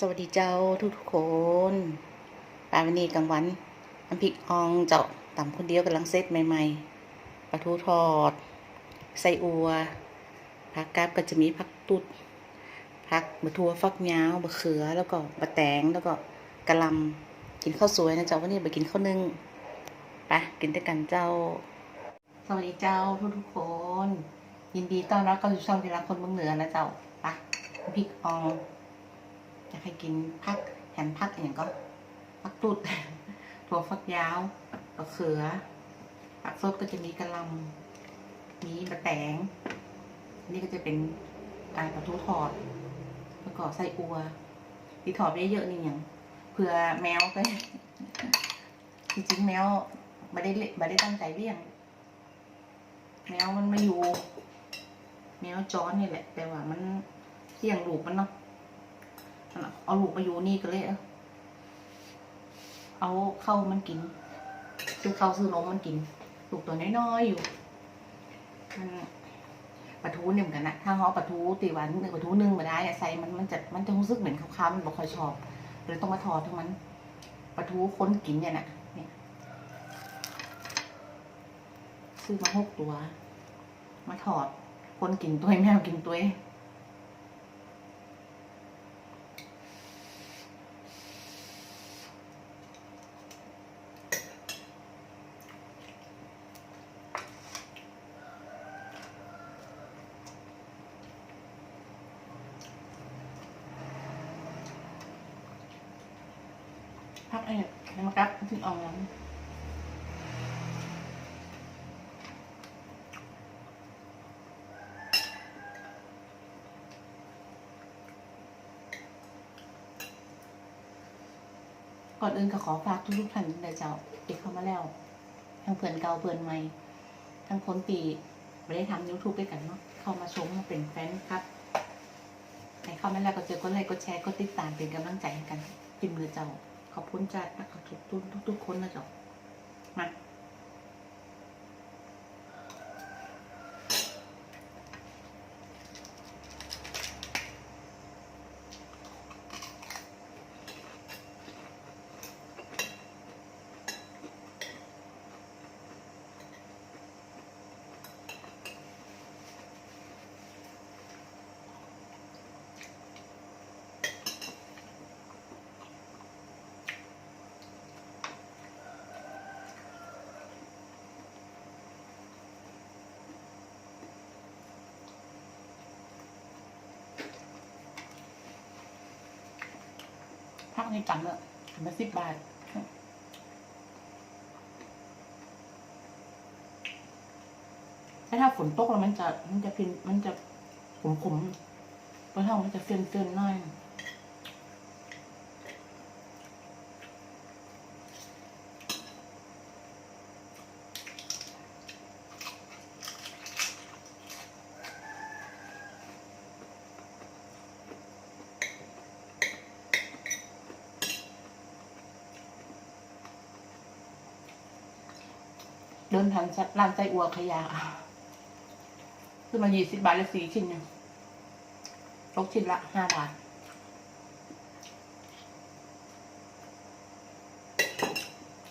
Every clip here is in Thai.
สวัสดีเจ้าทุกทุกคนปลาวันนี้กลางวันน้ำพริกอองเจ้าตำคนเดียวกำลังเซตใหม่ ๆปลาทูทอด ไส้อัวผักกาดก็จะมีผักตุดผักบะทัวฟักยาวบะเขือแล้วก็บะแตงแล้วก็กะลำกินข้าวสวยนะเจ้าวันนี้ไปกินข้าวนึ่งไปกินด้วยกันเจ้า สวัสดีเจ้าทุกทุกคน ยินดีต้อนรับเข้าสู่ช่องที่รักคนเมืองเหนือนะเจ้าไปน้ำพริกออง อยากให้กินพักแฮมพักอย่างก็พักตุดถั่วฟักยาวมะเขือผักสดก็จะมีกระหลำมีบะแตง นี่ก็จะเป็นไก่ปลาทูทอด แล้วก็ไส้อัว ที่ถอดไปเยอะนี่อย่างเผื่อแมวก็จริงๆแมวไม่ได้เละไม่ได้ตั้งใจเลี้ยง แมวมันมาอยู่ แมวจ้อนนี่แหละ แต่ว่ามันเลี้ยงลูกมันเนาะ เอาลูกมาอยู่นี่ก็เลย เอาเข้ามันกินซื้อข้าวซื้อนมมันกิน ลูกตัวน้อยๆอยู่มันปลาทูเนี่ยเหมือนกันนะถ้าเขาปลาทูตีหวานหนึ่งปลาทูนึ่งมาได้ใส่มันมันจะมันจะรู้สึกเหมือนข้าวๆมันบอกค่อยชอบเลยต้องมาทอดทั้งมันปลาทูค้นกินเนี่ยนะเนี่ยซื้อมาหกตัว มาถอดคนกินตัวแมวกินตัว พักไอ้น้ำกับถึงออกแล้ว ก่อนอื่นก็ขอฝากทุกๆท่านเลยเจ้าติดเข้ามาแล้ว ทั้งเพื่อนเก่าเพื่อนใหม่ ทั้งคนปีไม่ได้ทำยูทูบด้วยกันเนาะ เข้ามาชมมาเป็นแฟนครับใครเข้ามาแล้วก็เจอกดไลค์กดแชร์กดติดตามเป็นกำลังใจให้กันพิมพ์เลยเจ้า ขอบคุณจ้าขอบทุกทุกทุกทุกคนนะเจ้ามา พักในจังเลยมาสิบบาทแต่ถ้าฝนตกแล้วมันจะมันจะพินมันจะขมขมๆเพราะถ้ามันจะเฟื่อนเฟื่อนๆหน่อย เดินทางจากร้านไส้อัวขยะคือมายี่สิบบาทและสี่ชิ้นเนี่ยตกชิ้นละห้าบาท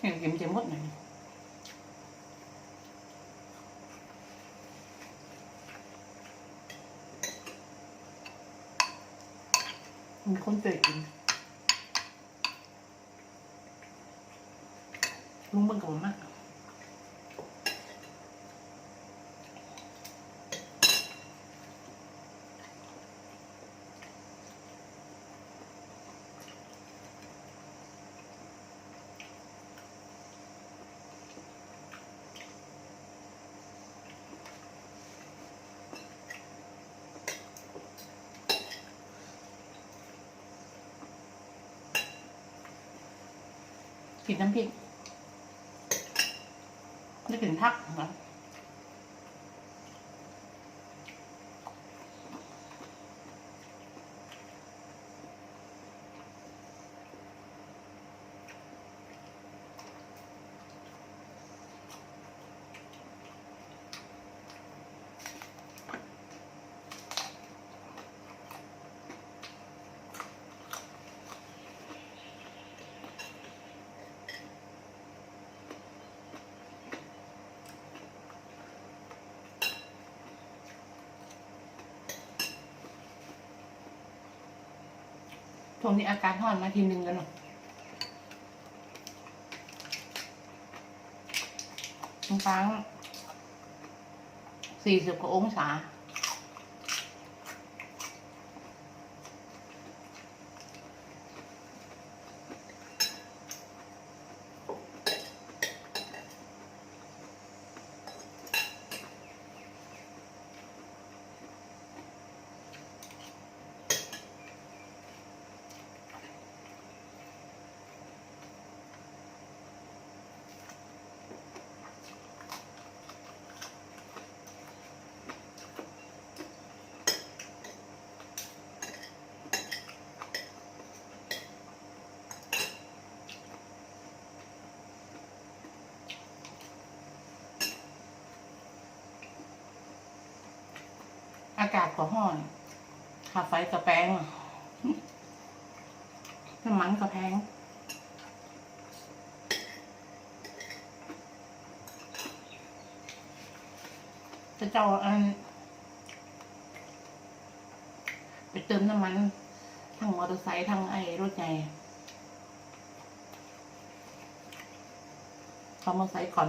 เห็นกิมจะหมดหน่อยมีคนเตยกินลุงเบิ่งกับผมมาก กินน้ำพริกไม่กินทักเหรอ ช่วงนี้อากาศร้อนมาทีนึงแล้วเนาะบางครั้งสี่สิบกว่าองศา อากาศก็ห้อนค่าไฟก็แพงน้ำมันก็แพงจะเจ้าอันไปเติมน้ำมัน ทั้งมอเตอร์ไซค์ทั้งไอ้รถใหญ่เขามอเตอร์ไซค์ก่อน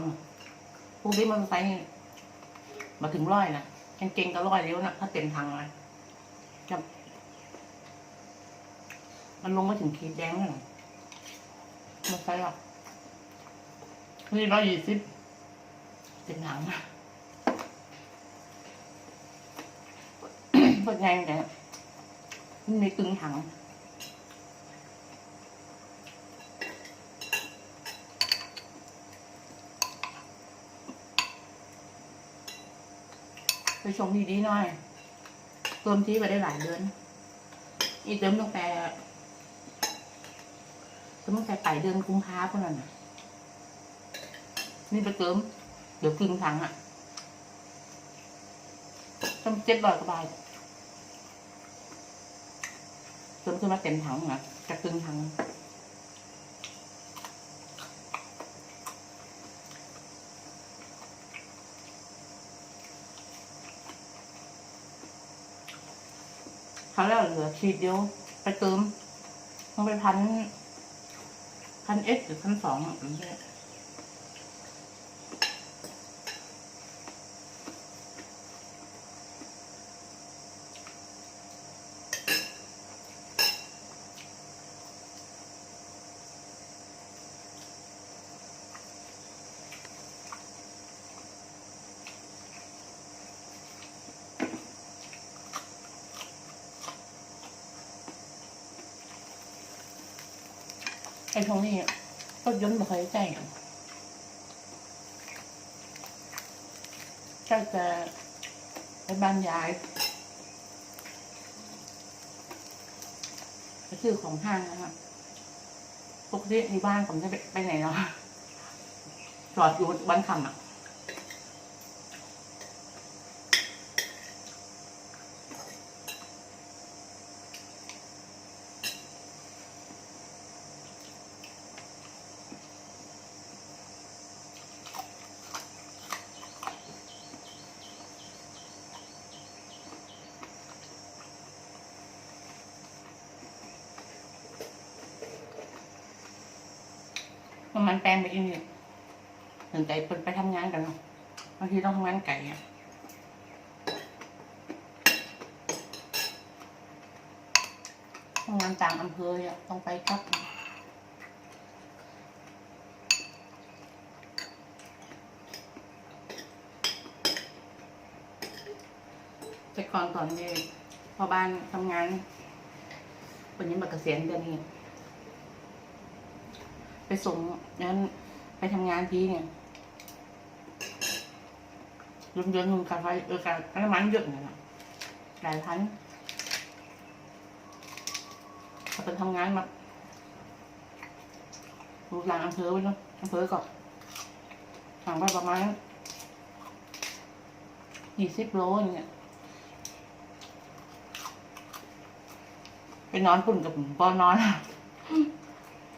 พวกนี้มอเตอร์ไซค์มาถึงร้อยนะ ยังเก่งก็ร้อยเดียวนะถ้าเต็มทางเลยจะมันลงมาถึงขีดแดงแล้วนะมอเตอร์ไซค์หรอกนี่ร้อยยี่สิบเต็มทางนะเป็นไงเนี่ยมันมีกึ่งถัง ไปชมดีๆหน่อยเติมที่ไปได้หลายเดือน อีเติมตั้งแต่เติมตั้งแต่ปลายเดือนกุมภาพันธ์นั่นน่ะนี่ไปเติมเดี๋ยวกึ่งถังอะต้องเจ็ดร้อยกว่าบาทเติมขึ้นมาเต็มถังนะจะครึ่งถัง เขาแล้วเหลือขีดเดียว ไปเติมต้องไปพันพันเอสหรือพันสองอะผมไม่ได้ ไอ้ตรงนี้ก็ย้นมาเคยใจอะก็จะไปบ้านยายไปซื้อของห้างนะครับปกติในบ้านผมจะไปไปไหนเนาะจอดอยู่บ้านคำอะ มันมันแปลงไปอีกนี่ถึงใจเปิดไปทำงานกันเนาะบางทีต้องทำงานไก่อะทำงานต่างอำเภออะต้องไปครับแต่ก่อนตอนนี้พอบ้านทำงานวันนี้มาเกษียณเดือนนี้ ไปส่งนั้นไปทำงานทีเนี่ยรวมเดือนการไฟเออการน้ำมันเยอะเลยนะหลายพันเขาเป็นทำงานมาดูหลังอำเภอไว้เนาะอำเภอก่อนห่างไปประมาณยี่สิบโลอย่างเงี้ยไปนอนปุ่นกับปอนอน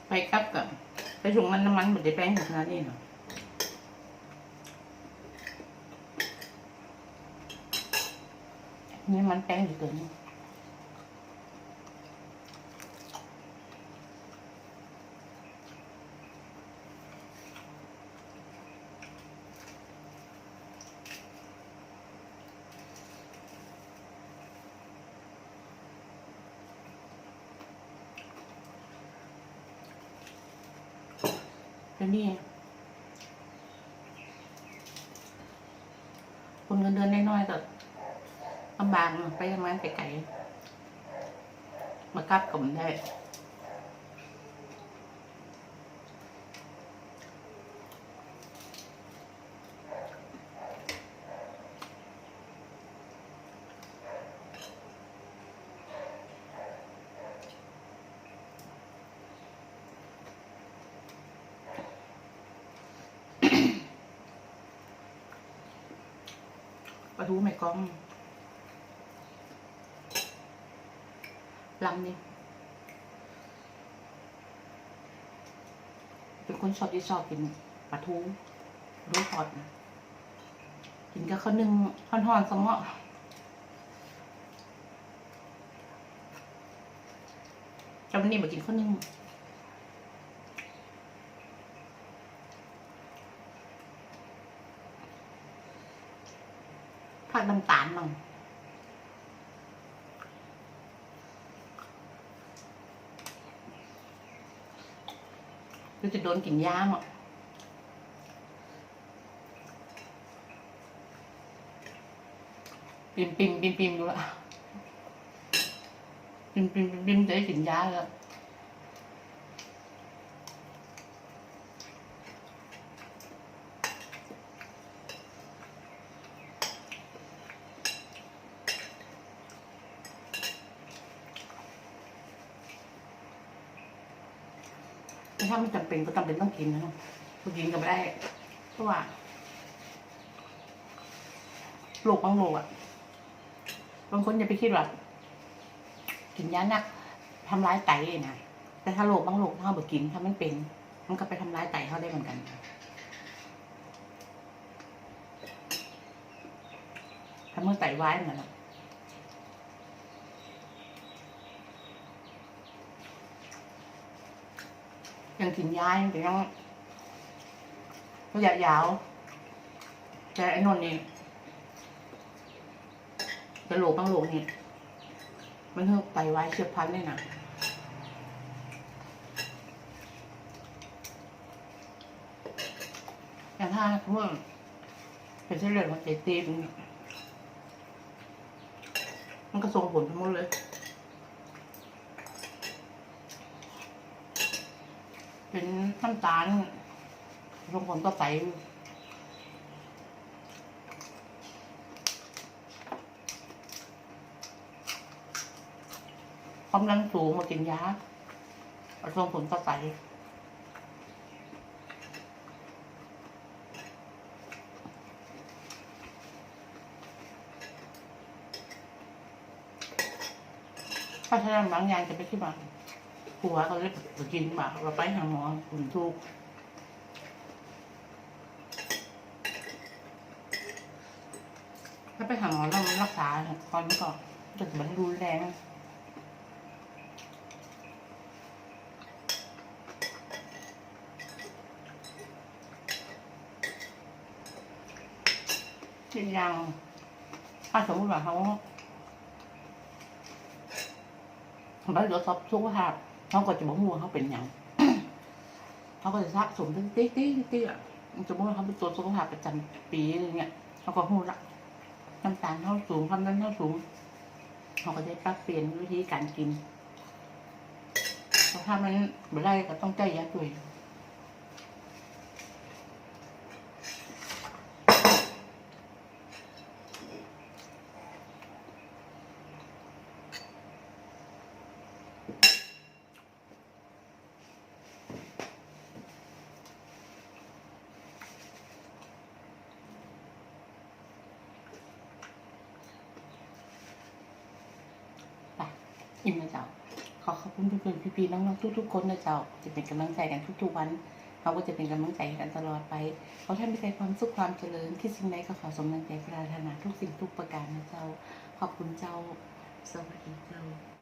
ไปกลับกับ ไปถุงมันน้ำมันเหมือนได้แป้งหกนาทีเนาะนี่มันแป้งอยู่ตัวน เดี๋ยวนี้คนเงินเดือนน้อยๆก็ลำบากไปทำงานไกลๆมากับกับได้ ปลาทูไม่กล้องลำนี่เป็นคนชอบที่ชอบกินปลาทูรู้ทอดนะกินกับข้าวนึ่งห่อนๆสมอจำวันนี้มากินข้าวนึ่ง น้ำตาลมั่งหรือจะโดนกินยามั้งปิมปิมปิมปิมดูละปิมปิมปิมปิมจะได้กินยาแล้วาไม่จำเป็นก็จำเป็นต้องกินนะผู้กินก็ไม่ได้ เพราะว่าโรคบางโรคอะบางคนอย่าไปคิดว่ากินยาหนักทำร้ายไตเลยนะแต่ถ้าโรคบางโรคถ้าเบ่กินถ้ามันเป็น มันก็ไปทำร้ายไตเขาได้เหมือนกันทำเมื่อไตวายเหมือนกัน ยังกินย้ายังแต่ยังระยะยาว แต่ไอ้นนนี่กระโหลกบางโหลกนี่มันเพิ่งไตวายเฉียบพันเลยนะอย่างถ้าสมมติเป็นเส้นเลือดหัวใจตีบนี่มันก็ส่งผลทั้งหมดเลย เป็นน้ำตาลส่งผลต่อไตความดันสูงมากินยาส่งผลต่อไตถ้าฉะนั้นบางอย่างจะไปที่บ้าน ผัวก็เลยกินบ่าเราไปหาหมอคุณทุกถ้าไปหาหมอเรารักษาตอนนี้ก็จะเหมือนรุนแรงอีกอย่างถ้าสมมติว่าเขาเขาตรวจสอบสุขภาพ เขาก็จะบอกว่าเขาเป็นอย่างเขาก็จะสะสมตั้งติ๊กติ๊กติ๊กอะสมมติว่าเขาเป็นตัวสุขภาพประจำปีอะไรเงี้ยเขาก็หูละน้ำตาลเท่าสูงความดันเท่าสูงเขาก็จะปรับเปลี่ยนวิธีการกินถ้ามันไม่ได้ก็ต้องใจยัดด้วยองไป อิ่มนะเจ้า ขอขอบคุณเพื่อนๆพี่ๆน้องๆทุกๆคนนะเจ้า จะเป็นกำลังใจกันทุกๆวันเขาก็จะเป็นกำลังใจกันตลอดไปเขาท่านมีใจความสุขความเจริญที่สิ่งใดก็ขอสมดังใจปรารถนาทุกสิ่งทุกประการนะเจ้า ขอบคุณเจ้า สวัสดีเจ้า